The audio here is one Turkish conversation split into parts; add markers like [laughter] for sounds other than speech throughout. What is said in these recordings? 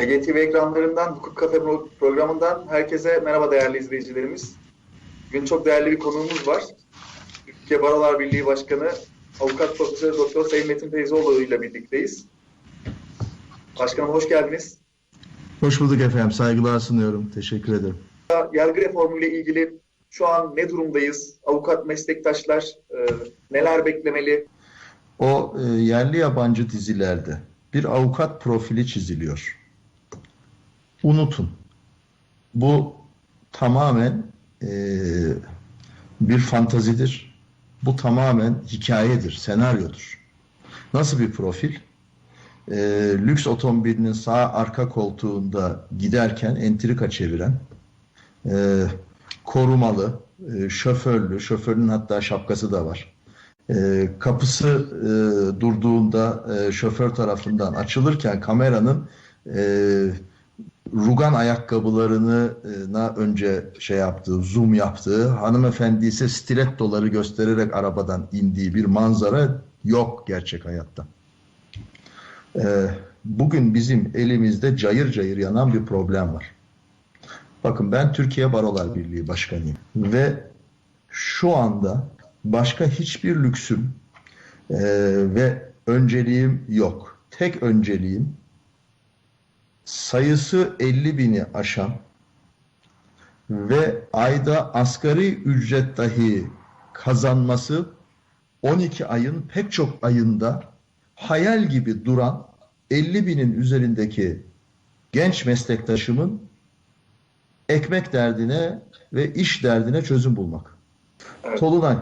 EGTV ekranlarından, Hukuk Kafe pro- programından herkese merhaba değerli izleyicilerimiz. Bugün çok değerli bir konuğumuz var. Türkiye Barolar Birliği Başkanı Avukat Profesör Doktor Sayın Metin Feyzoğlu ile birlikteyiz. Başkanım hoş geldiniz. Hoş bulduk efendim. Saygılar sunuyorum. Teşekkür ederim. Yargı reformu ile ilgili şu an ne durumdayız? Avukat meslektaşlar e, neler beklemeli? O e, yerli yabancı dizilerde bir avukat profili çiziliyor. Unutun. Bu tamamen e, bir fantazidir. Bu tamamen hikayedir, senaryodur. Nasıl bir profil? E, lüks otomobilinin sağ arka koltuğunda giderken entrika çeviren, e, korumalı, e, şoförlü, şoförün hatta şapkası da var. E, kapısı e, durduğunda e, şoför tarafından açılırken kameranın e, rugan ayakkabılarını e, na önce şey yaptığı, zoom yaptığı, hanımefendi ise stilettoları göstererek arabadan indiği bir manzara yok gerçek hayatta. E, bugün bizim elimizde cayır cayır yanan bir problem var. Bakın ben Türkiye Barolar Birliği Başkanıyım ve şu anda başka hiçbir lüksüm e, ve önceliğim yok. Tek önceliğim sayısı 50 bini aşan ve ayda asgari ücret dahi kazanması 12 ayın pek çok ayında hayal gibi duran 50 binin üzerindeki genç meslektaşımın ekmek derdine ve iş derdine çözüm bulmak. Tolunay,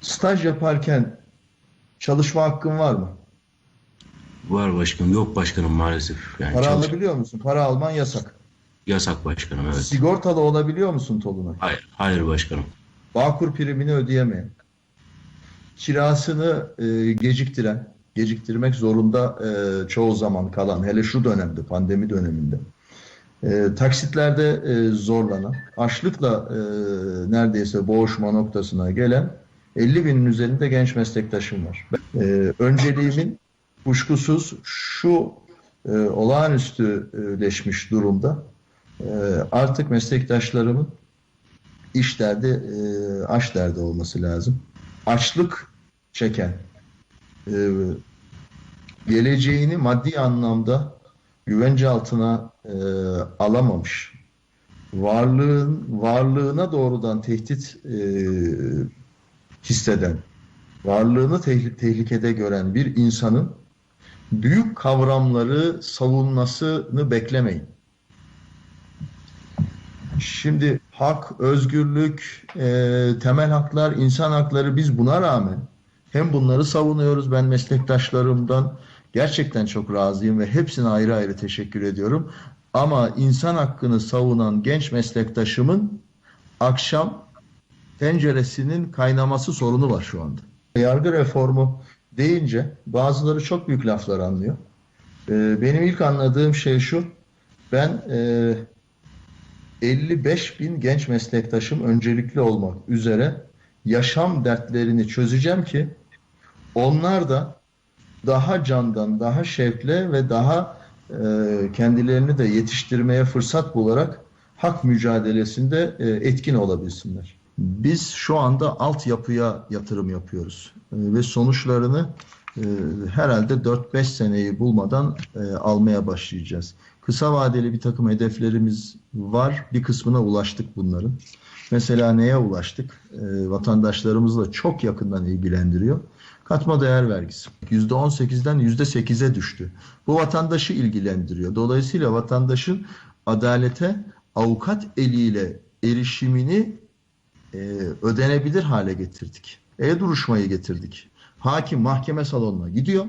staj yaparken çalışma hakkın var mı? Var başkanım. Yok başkanım maalesef. Yani Para çalış- alabiliyor musun? Para alman yasak. Yasak başkanım evet. Sigortalı olabiliyor musun Tolunay? Hayır, hayır başkanım. Bağkur primini ödeyemeyen, kirasını e, geciktiren, geciktirmek zorunda e, çoğu zaman kalan, hele şu dönemde, pandemi döneminde, e, taksitlerde e, zorlanan, açlıkla e, neredeyse boğuşma noktasına gelen 50 binin üzerinde genç meslektaşım var. E, önceliğimin kuşkusuz şu e, olağanüstüleşmiş durumda e, artık meslektaşlarımın iş derdi, e, aş derdi olması lazım. Açlık çeken, e, geleceğini maddi anlamda güvence altına e, alamamış, varlığın varlığına doğrudan tehdit e, hisseden, varlığını tehli- tehlikede gören bir insanın büyük kavramları savunmasını beklemeyin. Şimdi hak, özgürlük, e, temel haklar, insan hakları biz buna rağmen hem bunları savunuyoruz. Ben meslektaşlarımdan gerçekten çok razıyım ve hepsine ayrı ayrı teşekkür ediyorum. Ama insan hakkını savunan genç meslektaşımın akşam tenceresinin kaynaması sorunu var şu anda. Yargı reformu deyince bazıları çok büyük laflar anlıyor. E, benim ilk anladığım şey şu. Ben e, 55 bin genç meslektaşım öncelikli olmak üzere yaşam dertlerini çözeceğim ki onlar da daha candan, daha şevkle ve daha e, kendilerini de yetiştirmeye fırsat bularak hak mücadelesinde e, etkin olabilsinler. Biz şu anda altyapıya yatırım yapıyoruz E, ve sonuçlarını e, herhalde 4-5 seneyi bulmadan e, almaya başlayacağız. Kısa vadeli bir takım hedeflerimiz var. Bir kısmına ulaştık bunların. Mesela neye ulaştık? E, vatandaşlarımızla çok yakından ilgilendiriyor. Katma değer vergisi. %18'den %8'e düştü. Bu vatandaşı ilgilendiriyor. Dolayısıyla vatandaşın adalete avukat eliyle erişimini e, ödenebilir hale getirdik. E-duruşmayı getirdik. Hakim mahkeme salonuna gidiyor.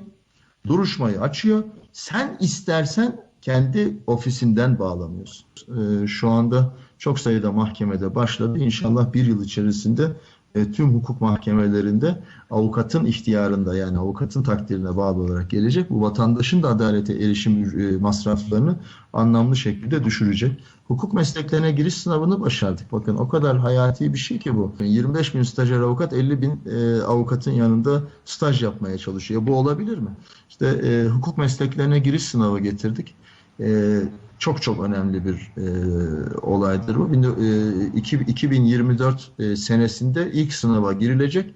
Duruşmayı açıyor. Sen istersen kendi ofisinden bağlanıyorsun. Ee, şu anda çok sayıda mahkemede başladı. İnşallah bir yıl içerisinde e, tüm hukuk mahkemelerinde avukatın ihtiyarında yani avukatın takdirine bağlı olarak gelecek. Bu vatandaşın da adalete erişim e, masraflarını anlamlı şekilde düşürecek. Hukuk mesleklerine giriş sınavını başardık. Bakın o kadar hayati bir şey ki bu. 25 bin stajyer avukat 50 bin e, avukatın yanında staj yapmaya çalışıyor. Bu olabilir mi? İşte e, hukuk mesleklerine giriş sınavı getirdik. E, çok çok önemli bir e, olaydır bu. Bin- e, iki- 2024 e, senesinde ilk sınava girilecek.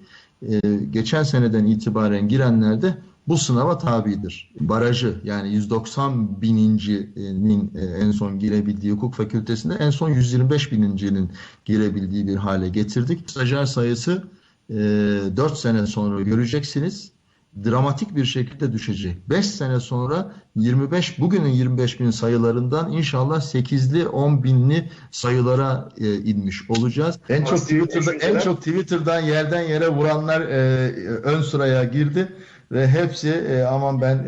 E, geçen seneden itibaren girenler de bu sınava tabidir. Barajı yani 190 binincinin e, en son girebildiği hukuk fakültesinde en son 125 binincinin girebildiği bir hale getirdik. Stajyer sayısı e, 4 sene sonra göreceksiniz dramatik bir şekilde düşecek. 5 sene sonra 25 bugünün 25 bin sayılarından inşallah 8'li 10 binli sayılara e, inmiş olacağız. En çok Twitter'da en çok Twitter'dan yerden yere vuranlar e, ön sıraya girdi ve hepsi e, aman ben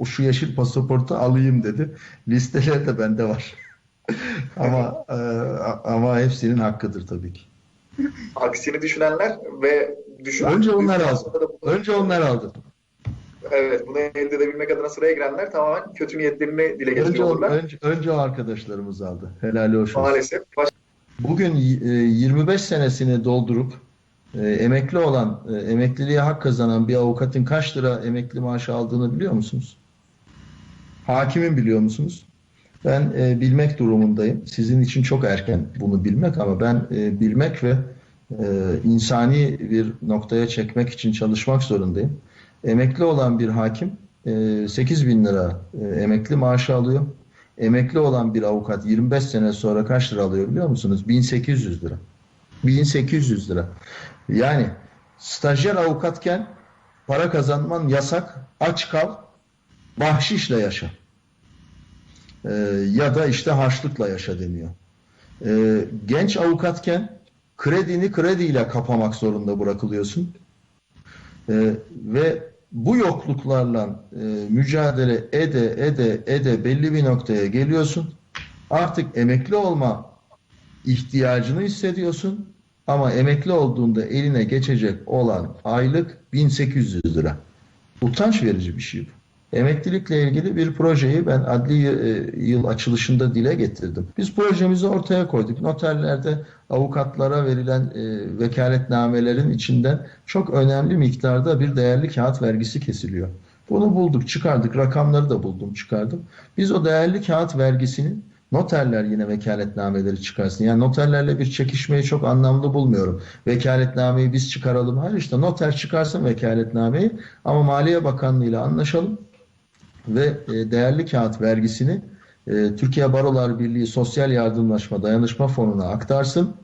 e, şu yeşil pasaportu alayım dedi. Listeler de bende var. [laughs] ama e, ama hepsinin hakkıdır tabii ki. Aksini düşünenler ve düşünen... Önce onlar aldı. Önce onlar aldı. Evet, bunu elde edebilmek adına sıraya girenler tamamen kötü niyetlerini dile Önce, getiriyorlar. önce, önce o arkadaşlarımız aldı. Helali hoş olsun. Maalesef. Baş- Bugün e, 25 senesini doldurup e, emekli olan, e, emekliliğe hak kazanan bir avukatın kaç lira emekli maaşı aldığını biliyor musunuz? Hakimin biliyor musunuz? Ben e, bilmek durumundayım. Sizin için çok erken bunu bilmek ama ben e, bilmek ve e, insani bir noktaya çekmek için çalışmak zorundayım. Emekli olan bir hakim e, 8 bin lira e, emekli maaşı alıyor. Emekli olan bir avukat 25 sene sonra kaç lira alıyor biliyor musunuz? 1800 lira. 1800 lira. Yani stajyer avukatken para kazanman yasak, aç kal, bahşişle yaşa. Ee, ya da işte harçlıkla yaşa deniyor. Ee, genç avukatken kredini krediyle kapamak zorunda bırakılıyorsun. Ee, ve bu yokluklarla e, mücadele ede ede ede belli bir noktaya geliyorsun. Artık emekli olma ihtiyacını hissediyorsun. Ama emekli olduğunda eline geçecek olan aylık 1800 lira. Utanç verici bir şey bu. Emeklilikle ilgili bir projeyi ben adli e, yıl açılışında dile getirdim. Biz projemizi ortaya koyduk. Noterlerde avukatlara verilen e, vekaletnamelerin içinden çok önemli miktarda bir değerli kağıt vergisi kesiliyor. Bunu bulduk, çıkardık. Rakamları da buldum, çıkardım. Biz o değerli kağıt vergisinin noterler yine vekaletnameleri çıkarsın. Yani noterlerle bir çekişmeyi çok anlamlı bulmuyorum. Vekaletnameyi biz çıkaralım. Hayır işte noter çıkarsın vekaletnameyi ama Maliye Bakanlığı ile anlaşalım ve e, değerli kağıt vergisini e, Türkiye Barolar Birliği Sosyal Yardımlaşma Dayanışma Fonu'na aktarsın.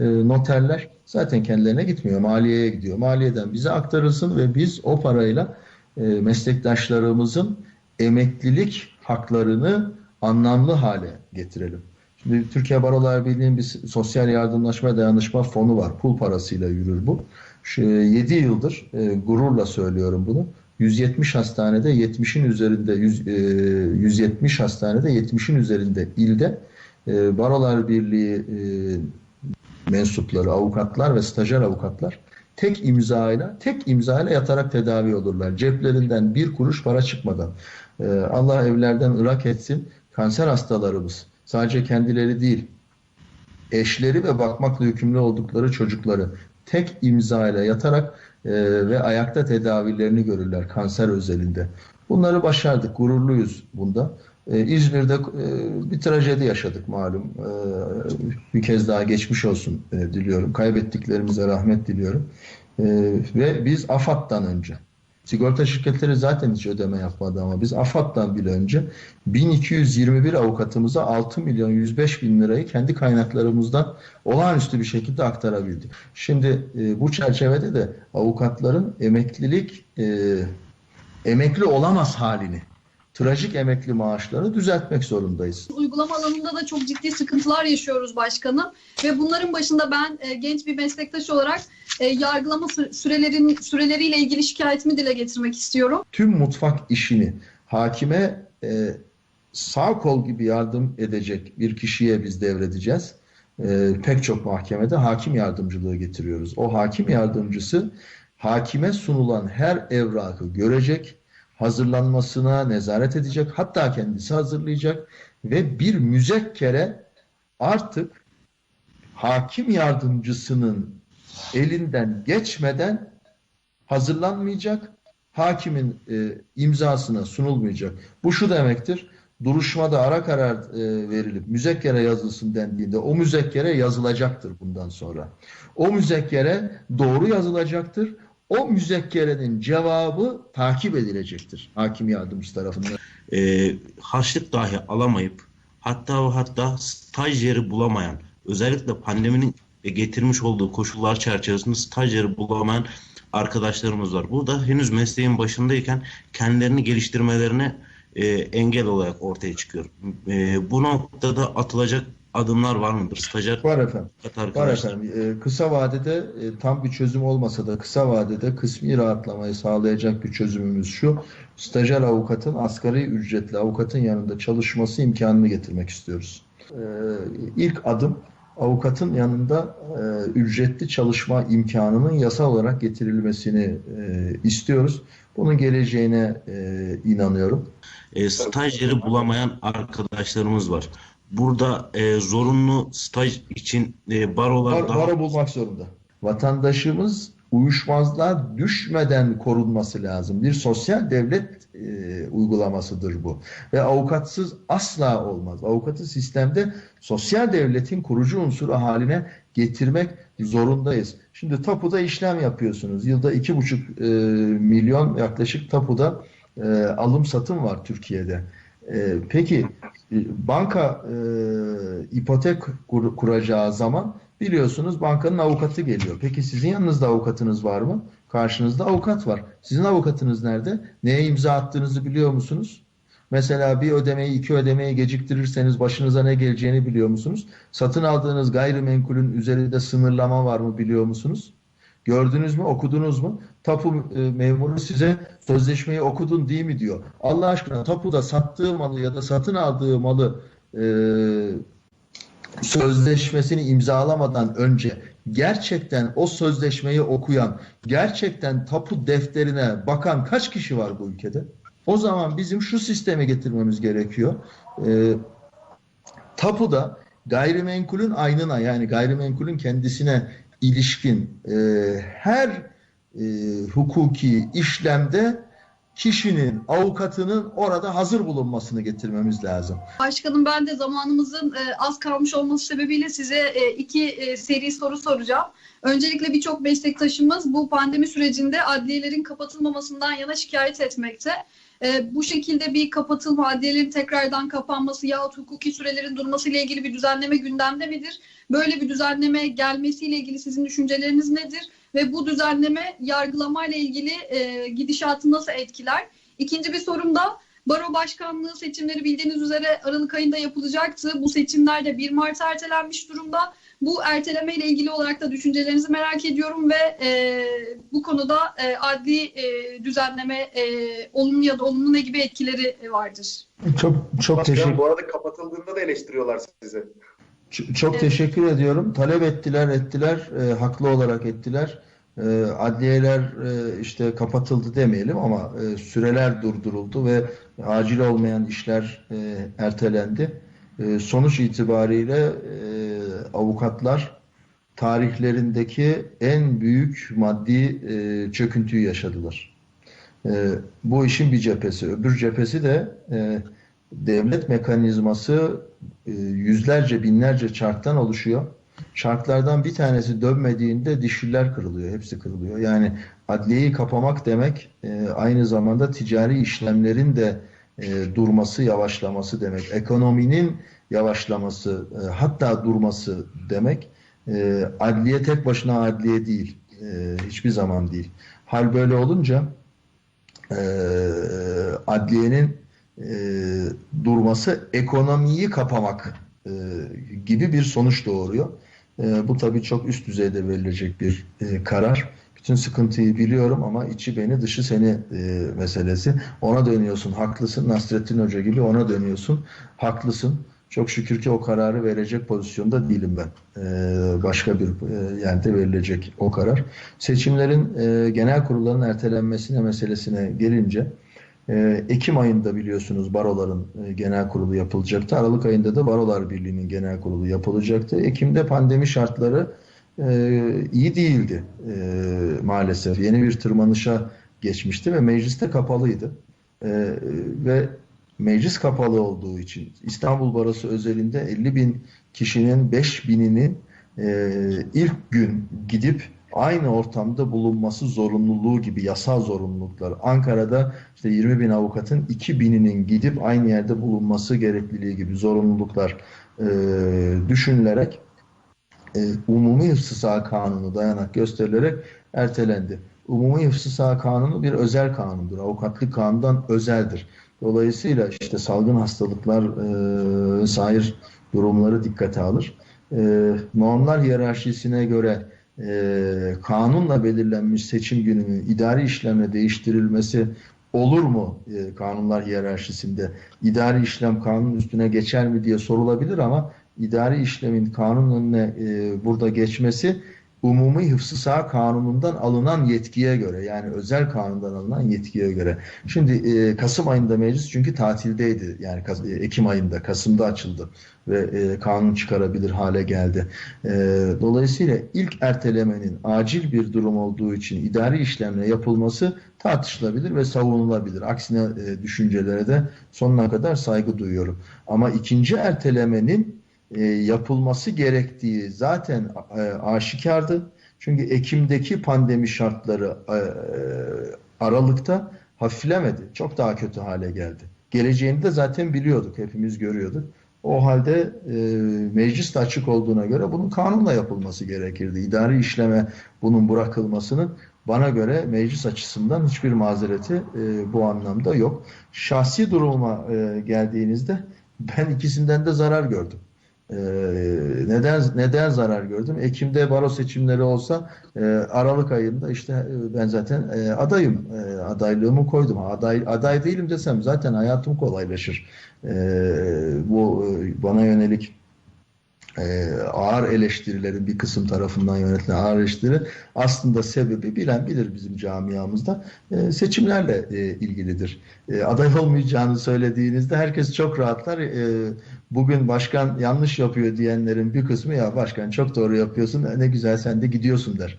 E, noterler zaten kendilerine gitmiyor. Maliyeye gidiyor. Maliyeden bize aktarılsın ve biz o parayla meslektaşlarımızın emeklilik haklarını anlamlı hale getirelim. Şimdi Türkiye Barolar Birliği'nin bir sosyal yardımlaşma dayanışma fonu var. Pul parasıyla yürür bu. Şu 7 yıldır gururla söylüyorum bunu. 170 hastanede 70'in üzerinde 100, e, 170 hastanede 70'in üzerinde ilde e, Barolar Birliği e, mensupları, avukatlar ve stajyer avukatlar tek imzayla, tek imzayla yatarak tedavi olurlar. Ceplerinden bir kuruş para çıkmadan. Ee, Allah evlerden ırak etsin. Kanser hastalarımız sadece kendileri değil, eşleri ve bakmakla yükümlü oldukları çocukları tek imzayla yatarak e, ve ayakta tedavilerini görürler kanser özelinde. Bunları başardık, gururluyuz bunda. Ee, İzmir'de e, bir trajedi yaşadık malum. Ee, bir kez daha geçmiş olsun e, diliyorum. Kaybettiklerimize rahmet diliyorum. Ee, ve biz AFAD'dan önce, sigorta şirketleri zaten hiç ödeme yapmadı ama biz AFAD'dan bile önce 1221 avukatımıza 6 milyon 105 bin lirayı kendi kaynaklarımızdan olağanüstü bir şekilde aktarabildik. Şimdi e, bu çerçevede de avukatların emeklilik e, emekli olamaz halini trajik emekli maaşları düzeltmek zorundayız. Uygulama alanında da çok ciddi sıkıntılar yaşıyoruz başkanım ve bunların başında ben e, genç bir meslektaş olarak e, yargılama sü- sürelerin süreleriyle ilgili şikayetimi dile getirmek istiyorum. Tüm mutfak işini hakime e, sağ kol gibi yardım edecek bir kişiye biz devredeceğiz. E, pek çok mahkemede hakim yardımcılığı getiriyoruz. O hakim yardımcısı hakime sunulan her evrakı görecek, hazırlanmasına nezaret edecek, hatta kendisi hazırlayacak ve bir müzekkere artık hakim yardımcısının elinden geçmeden hazırlanmayacak, hakimin e, imzasına sunulmayacak. Bu şu demektir, duruşmada ara karar e, verilip müzekkere yazılsın dendiğinde o müzekkere yazılacaktır bundan sonra. O müzekkere doğru yazılacaktır. O müzekkerenin cevabı takip edilecektir hakim yardımcısı tarafından. e, harçlık dahi alamayıp hatta ve hatta staj yeri bulamayan özellikle pandeminin getirmiş olduğu koşullar çerçevesinde staj yeri bulamayan arkadaşlarımız var. Bu da henüz mesleğin başındayken kendilerini geliştirmelerine e, engel olarak ortaya çıkıyor. E, bu noktada atılacak adımlar var mıdır? Stajyer Var efendim. Var efendim. Ee, kısa vadede e, tam bir çözüm olmasa da kısa vadede kısmi rahatlamayı sağlayacak bir çözümümüz şu. Stajyer avukatın asgari ücretli avukatın yanında çalışması imkanını getirmek istiyoruz. Ee, ilk adım avukatın yanında e, ücretli çalışma imkanının yasal olarak getirilmesini e, istiyoruz. Bunun geleceğine e, inanıyorum. E, staj yeri bulamayan arkadaşlarımız var. Burada e, zorunlu staj için e, barolar Var, daha vara bulmak zorunda. Vatandaşımız uyuşmazlığa düşmeden korunması lazım. Bir sosyal devlet e, uygulamasıdır bu. Ve avukatsız asla olmaz. Avukatı sistemde sosyal devletin kurucu unsuru haline getirmek zorundayız. Şimdi tapuda işlem yapıyorsunuz. Yılda iki buçuk e, milyon yaklaşık tapuda e, alım satım var Türkiye'de. E, peki e, banka e, ipotek kur- kuracağı zaman biliyorsunuz bankanın avukatı geliyor. Peki sizin yanınızda avukatınız var mı? Karşınızda avukat var. Sizin avukatınız nerede? Neye imza attığınızı biliyor musunuz? Mesela bir ödemeyi iki ödemeyi geciktirirseniz başınıza ne geleceğini biliyor musunuz? Satın aldığınız gayrimenkulün üzerinde sınırlama var mı biliyor musunuz? Gördünüz mü, okudunuz mu? Tapu e, memuru size sözleşmeyi okudun değil mi diyor. Allah aşkına tapuda sattığı malı ya da satın aldığı malı e, sözleşmesini imzalamadan önce gerçekten o sözleşmeyi okuyan, gerçekten tapu defterine bakan kaç kişi var bu ülkede? O zaman bizim şu sisteme getirmemiz gerekiyor. E, tapuda gayrimenkulün aynına yani gayrimenkulün kendisine ilişkin e, her e, hukuki işlemde kişinin, avukatının orada hazır bulunmasını getirmemiz lazım. Başkanım ben de zamanımızın e, az kalmış olması sebebiyle size e, iki e, seri soru soracağım. Öncelikle birçok meslektaşımız bu pandemi sürecinde adliyelerin kapatılmamasından yana şikayet etmekte. Bu şekilde bir kapatılma, adliyelerin tekrardan kapanması yahut hukuki sürelerin durması ile ilgili bir düzenleme gündemde midir? Böyle bir düzenleme gelmesiyle ilgili sizin düşünceleriniz nedir? Ve bu düzenleme yargılamayla ilgili e, gidişatı nasıl etkiler? İkinci bir sorum da Baro başkanlığı seçimleri bildiğiniz üzere Aralık ayında yapılacaktı. Bu seçimler de 1 Mart'a ertelenmiş durumda. Bu erteleme ile ilgili olarak da düşüncelerinizi merak ediyorum ve e, bu konuda e, adli e, düzenleme e, olumlu ya da olumlu ne gibi etkileri vardır? Çok çok teşekkür bu arada kapatıldığında da eleştiriyorlar sizi. Çok Evet. teşekkür ediyorum. Talep ettiler, ettiler. E, haklı olarak ettiler. E, adliyeler e, işte kapatıldı demeyelim ama e, süreler durduruldu ve acil olmayan işler e, ertelendi. E, sonuç itibariyle e, avukatlar tarihlerindeki en büyük maddi e, çöküntüyü yaşadılar. E, bu işin bir cephesi. Öbür cephesi de e, devlet mekanizması e, yüzlerce binlerce çarktan oluşuyor. Çarklardan bir tanesi dönmediğinde dişliler kırılıyor, hepsi kırılıyor. Yani adliyeyi kapamak demek e, aynı zamanda ticari işlemlerin de e, durması, yavaşlaması demek. Ekonominin yavaşlaması, hatta durması demek. Adliye tek başına adliye değil, hiçbir zaman değil. Hal böyle olunca adliyenin e, durması ekonomiyi kapamak e, gibi bir sonuç doğuruyor. E, bu tabii çok üst düzeyde verilecek bir e, karar. Bütün sıkıntıyı biliyorum ama içi beni dışı seni e, meselesi. Ona dönüyorsun haklısın. Nasrettin Hoca gibi ona dönüyorsun haklısın. Çok şükür ki o kararı verecek pozisyonda değilim ben. E, başka bir e, yerde verilecek o karar. Seçimlerin e, genel kurulların ertelenmesine meselesine gelince ee, Ekim ayında biliyorsunuz baroların e, genel kurulu yapılacaktı. Aralık ayında da Barolar Birliği'nin genel kurulu yapılacaktı. Ekim'de pandemi şartları e, iyi değildi e, maalesef. Yeni bir tırmanışa geçmişti ve mecliste kapalıydı. Ve meclis kapalı olduğu için İstanbul Barosu özelinde 50 bin kişinin 5 bininin ilk gün gidip aynı ortamda bulunması zorunluluğu gibi yasal zorunluluklar. Ankara'da işte 20 bin avukatın 2 bininin gidip aynı yerde bulunması gerekliliği gibi zorunluluklar e, düşünülerek e, Umumi Hıfzı Saha Kanunu dayanak gösterilerek ertelendi. Umumi Hıfzı Saha Kanunu bir özel kanundur. Avukatlık kanundan özeldir. Dolayısıyla işte salgın hastalıklar e, vesaire durumları dikkate alır. E, normlar hiyerarşisine göre e, kanunla belirlenmiş seçim gününün idari işlemle değiştirilmesi olur mu e, kanunlar hiyerarşisinde? İdari işlem kanun üstüne geçer mi diye sorulabilir ama idari işlemin kanun önüne e, burada geçmesi umumi hıfzı saha kanunundan alınan yetkiye göre yani özel kanundan alınan yetkiye göre. Şimdi e, Kasım ayında meclis çünkü tatildeydi yani e, Ekim ayında Kasım'da açıldı ve e, kanun çıkarabilir hale geldi. E, dolayısıyla ilk ertelemenin acil bir durum olduğu için idari işlemle yapılması tartışılabilir ve savunulabilir. Aksine e, düşüncelere de sonuna kadar saygı duyuyorum. Ama ikinci ertelemenin e, yapılması gerektiği zaten e, aşikardı. Çünkü Ekim'deki pandemi şartları e, Aralık'ta hafiflemedi. Çok daha kötü hale geldi. Geleceğini de zaten biliyorduk, hepimiz görüyorduk. O halde e, meclis de açık olduğuna göre bunun kanunla yapılması gerekirdi. İdari işleme bunun bırakılmasının bana göre meclis açısından hiçbir mazereti e, bu anlamda yok. Şahsi duruma e, geldiğinizde ben ikisinden de zarar gördüm. Ee, neden neden zarar gördüm? Ekim'de baro seçimleri olsa e, Aralık ayında işte e, ben zaten e, adayım. Adaylığımı koydum. Aday aday değilim desem zaten hayatım kolaylaşır. Bu bana yönelik ağır eleştirilerin bir kısım tarafından yönetilen ağır eleştiri aslında sebebi bilen bilir bizim camiamızda seçimlerle ilgilidir. Aday olmayacağını söylediğinizde herkes çok rahatlar. Bugün başkan yanlış yapıyor diyenlerin bir kısmı ya başkan çok doğru yapıyorsun ne güzel sen de gidiyorsun der.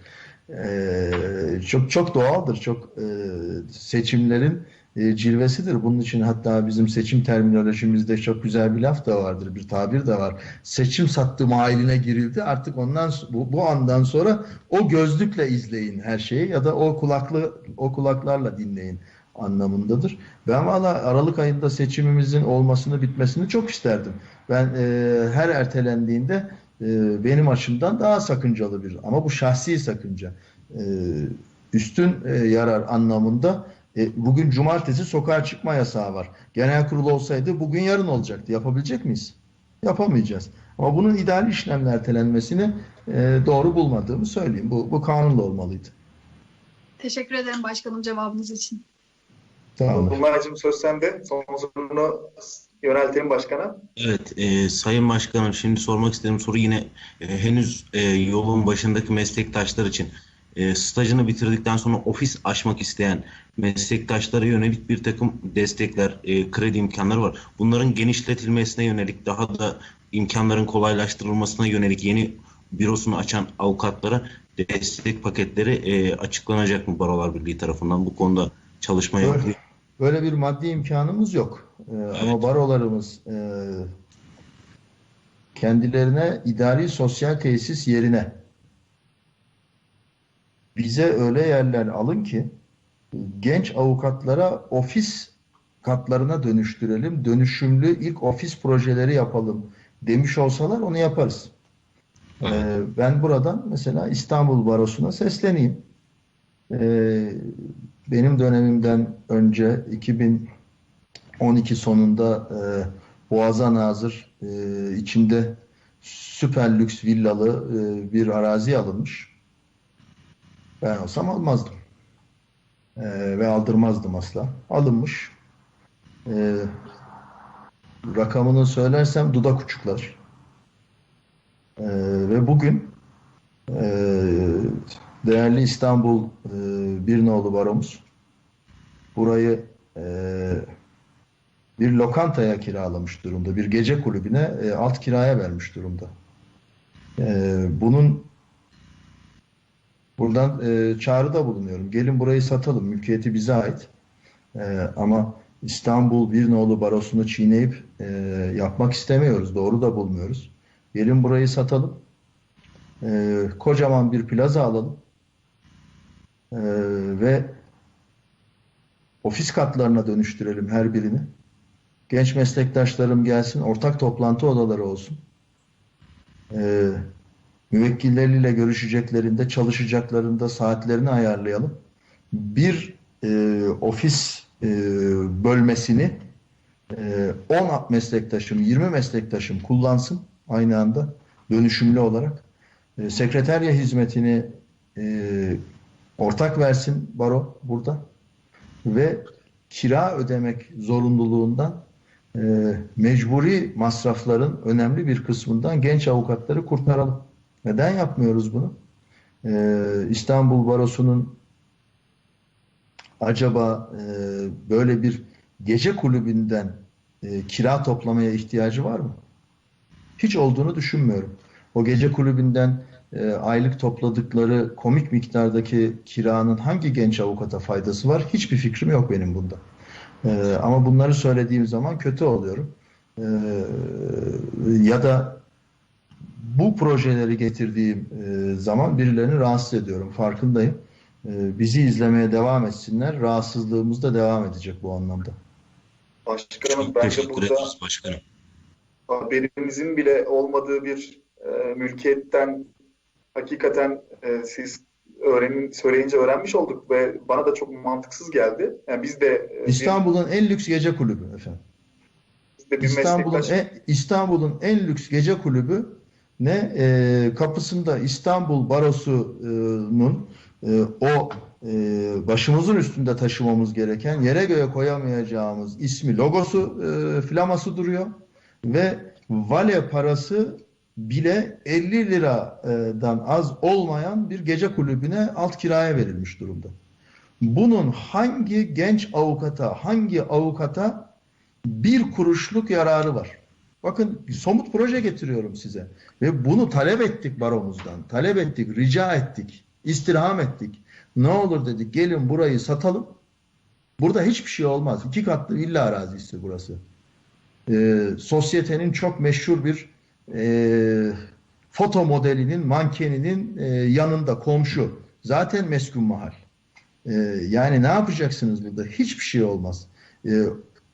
E, çok çok doğaldır. Çok e, seçimlerin e, cilvesidir. Bunun için hatta bizim seçim terminolojimizde çok güzel bir laf da vardır, bir tabir de var. Seçim sattı mahiline girildi. Artık ondan bu, bu andan sonra o gözlükle izleyin her şeyi ya da o kulaklı o kulaklarla dinleyin anlamındadır. Ben valla Aralık ayında seçimimizin olmasını bitmesini çok isterdim. Ben e, her ertelendiğinde e, benim açımdan daha sakıncalı bir ama bu şahsi sakınca. E, üstün e, yarar anlamında e, bugün cumartesi sokağa çıkma yasağı var. Genel kurul olsaydı bugün yarın olacaktı. Yapabilecek miyiz? Yapamayacağız. Ama bunun idari işlemle ertelenmesini e, doğru bulmadığımı söyleyeyim. Bu, bu kanunla olmalıydı. Teşekkür ederim başkanım cevabınız için. Olun. Bulmacım söz sende. Son sorunu yöneltelim başkana. Evet, e, Sayın Başkanım şimdi sormak istediğim soru yine e, henüz e, yolun başındaki meslektaşlar için. E, stajını bitirdikten sonra ofis açmak isteyen meslektaşlara yönelik bir takım destekler, e, kredi imkanları var. Bunların genişletilmesine yönelik, daha da imkanların kolaylaştırılmasına yönelik yeni bürosunu açan avukatlara destek paketleri e, açıklanacak mı Barolar Birliği tarafından? Bu konuda çalışma yapılıyor. Böyle bir maddi imkanımız yok. E, Ama barolarımız e, kendilerine idari sosyal tesis yerine bize öyle yerler alın ki genç avukatlara ofis katlarına dönüştürelim, dönüşümlü ilk ofis projeleri yapalım demiş olsalar onu yaparız. Ee, ben buradan mesela İstanbul Barosu'na sesleneyim. Ee, benim dönemimden önce 2012 sonunda e, Boğaz'a nazır e, içinde süper lüks villalı e, bir arazi alınmış. Ben olsam almazdım. Ee, ve aldırmazdım asla. Alınmış. Ee, rakamını söylersem dudak uçuklar. Ee, ve bugün e, değerli İstanbul e, Bir Nolu Baromuz burayı e, bir lokantaya kiralamış durumda. Bir gece kulübüne e, alt kiraya vermiş durumda. E, bunun buradan e, çağrıda bulunuyorum. Gelin burayı satalım. Mülkiyeti bize ait. E, ama İstanbul bir nolu barosunu çiğneyip e, yapmak istemiyoruz. Doğru da bulmuyoruz. Gelin burayı satalım. E, kocaman bir plaza alalım. E, ve ofis katlarına dönüştürelim her birini. Genç meslektaşlarım gelsin, ortak toplantı odaları olsun. E, müvekkilleriyle görüşeceklerinde, çalışacaklarında saatlerini ayarlayalım. Bir e, ofis e, bölmesini e, 10 meslektaşım, 20 meslektaşım kullansın aynı anda dönüşümlü olarak. E, sekreterya hizmetini e, ortak versin baro burada ve kira ödemek zorunluluğundan e, mecburi masrafların önemli bir kısmından genç avukatları kurtaralım. Neden yapmıyoruz bunu? E, İstanbul Barosu'nun acaba e, böyle bir gece kulübünden e, kira toplamaya ihtiyacı var mı? Hiç olduğunu düşünmüyorum. O gece kulübünden e, aylık topladıkları komik miktardaki kiranın hangi genç avukata faydası var? Hiçbir fikrim yok benim bunda. E, ama bunları söylediğim zaman kötü oluyorum. E, ya da bu projeleri getirdiğim e, zaman birilerini rahatsız ediyorum. Farkındayım. E, bizi izlemeye devam etsinler. Rahatsızlığımız da devam edecek bu anlamda. Başkanım Çok bence burada ederiz başkanım. haberimizin bile olmadığı bir e, mülkiyetten hakikaten e, siz öğrenin söyleyince öğrenmiş olduk ve bana da çok mantıksız geldi. Yani biz de e, İstanbul'un en lüks gece kulübü efendim. biz de bir İstanbul'un meslektaş en, İstanbul'un en lüks gece kulübü ne e, kapısında İstanbul Barosu'nun e, o e, başımızın üstünde taşımamız gereken yere göğe koyamayacağımız ismi logosu e, flaması duruyor ve vale parası bile 50 liradan az olmayan bir gece kulübüne alt kiraya verilmiş durumda. Bunun hangi genç avukata, hangi avukata bir kuruşluk yararı var. Bakın somut proje getiriyorum size. Ve bunu talep ettik baromuzdan. Talep ettik, rica ettik, istirham ettik. Ne olur dedik gelin burayı satalım. Burada hiçbir şey olmaz. İki katlı villa arazisi burası. Ee, sosyetenin çok meşhur bir e, foto modelinin, mankeninin e, yanında komşu. Zaten meskun mahal. Ee, yani ne yapacaksınız burada? Hiçbir şey olmaz.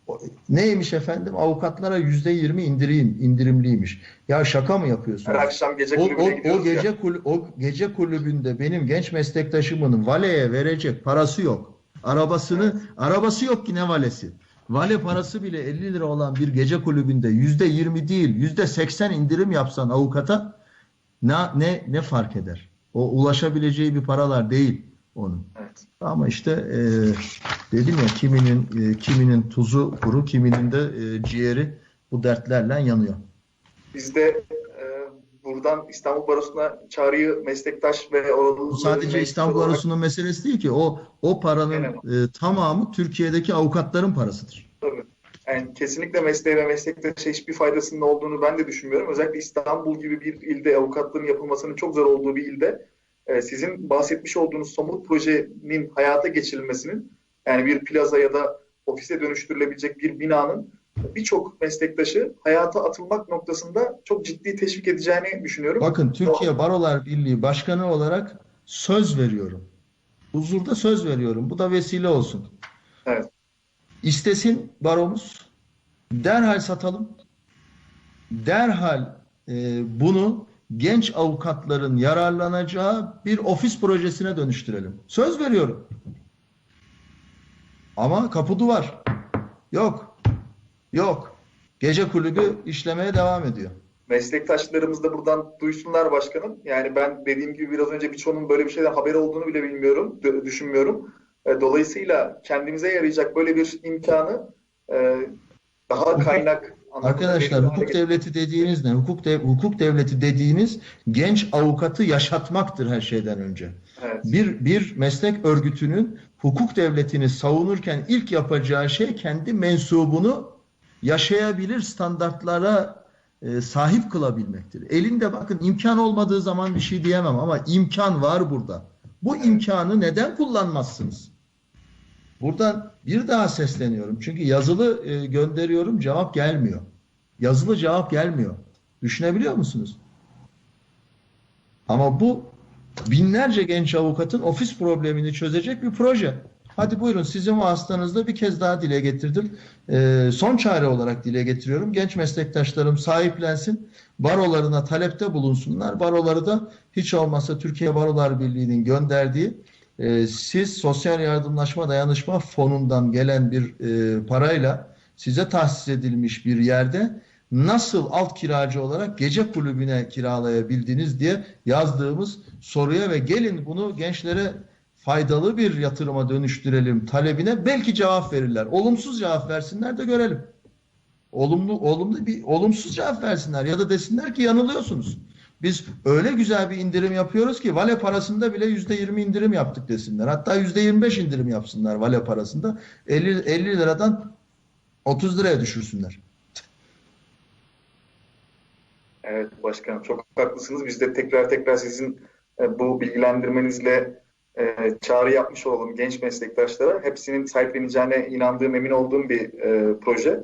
O- neymiş efendim? Avukatlara yüzde yirmi indirim, indirimliymiş. Ya şaka mı yapıyorsunuz? her akşam gece O, kulübüne o, o gece kul, o gece kulübünde benim genç meslektaşımın valeye verecek parası yok. Arabasını arabası yok ki ne valesi. Vale parası bile 50 lira olan bir gece kulübünde yüzde 20 değil yüzde 80 indirim yapsan avukata ne ne ne fark eder? O ulaşabileceği bir paralar değil onun. Evet. Ama işte e, dedim ya kiminin e, kiminin tuzu kuru, kiminin de e, ciğeri bu dertlerle yanıyor. Biz de e, buradan İstanbul Barosu'na çağrıyı meslektaş ve Bu sadece İstanbul olarak- Barosu'nun meselesi değil ki. O o paranın e, tamamı Türkiye'deki avukatların parasıdır. Tabii. Yani kesinlikle mesleğe ve meslektaşa hiçbir faydasının olduğunu ben de düşünmüyorum. Özellikle İstanbul gibi bir ilde avukatlığın yapılmasının çok zor olduğu bir ilde e, sizin bahsetmiş olduğunuz somut projenin hayata geçirilmesinin yani bir plaza ya da ofise dönüştürülebilecek bir binanın birçok meslektaşı hayata atılmak noktasında çok ciddi teşvik edeceğini düşünüyorum. Bakın Türkiye Barolar Birliği Başkanı olarak söz veriyorum. Huzurda söz veriyorum. Bu da vesile olsun. Evet. İstesin baromuz. Derhal satalım. Derhal e, bunu genç avukatların yararlanacağı bir ofis projesine dönüştürelim. Söz veriyorum. Ama kapı duvar. Yok. Yok. Gece kulübü işlemeye devam ediyor. Meslektaşlarımız da buradan duysunlar başkanım. Yani ben dediğim gibi biraz önce birçoğunun böyle bir şeyden haberi olduğunu bile bilmiyorum, düşünmüyorum. E, Dolayısıyla kendimize yarayacak böyle bir imkanı e, daha kaynak Arkadaşlar hukuk devleti dediğiniz ne? Hukuk, dev- hukuk devleti dediğiniz genç avukatı yaşatmaktır her şeyden önce. Evet. Bir, bir meslek örgütünün hukuk devletini savunurken ilk yapacağı şey kendi mensubunu yaşayabilir standartlara e, sahip kılabilmektir. Elinde bakın imkan olmadığı zaman bir şey diyemem ama imkan var burada. Bu imkanı neden kullanmazsınız? Buradan bir daha sesleniyorum. Çünkü yazılı e, gönderiyorum cevap gelmiyor. Yazılı cevap gelmiyor. Düşünebiliyor musunuz? Ama bu binlerce genç avukatın ofis problemini çözecek bir proje. Hadi buyurun sizin vasıtanızda bir kez daha dile getirdim. Ee, son çare olarak dile getiriyorum. Genç meslektaşlarım sahiplensin. Barolarına talepte bulunsunlar. Baroları da hiç olmazsa Türkiye Barolar Birliği'nin gönderdiği e, siz Sosyal Yardımlaşma Dayanışma Fonu'ndan gelen bir e, parayla size tahsis edilmiş bir yerde nasıl alt kiracı olarak gece kulübüne kiralayabildiniz diye yazdığımız soruya ve gelin bunu gençlere faydalı bir yatırıma dönüştürelim talebine belki cevap verirler. Olumsuz cevap versinler de görelim. Olumlu olumlu bir olumsuz cevap versinler ya da desinler ki yanılıyorsunuz. Biz öyle güzel bir indirim yapıyoruz ki vale parasında bile yüzde yirmi indirim yaptık desinler. Hatta yüzde yirmi beş indirim yapsınlar vale parasında. 50, 50 liradan 30 liraya düşürsünler. Evet başkanım çok haklısınız. Biz de tekrar tekrar sizin e, bu bilgilendirmenizle e, çağrı yapmış olalım genç meslektaşlara. Hepsinin sahipleneceğine inandığım, emin olduğum bir e, proje.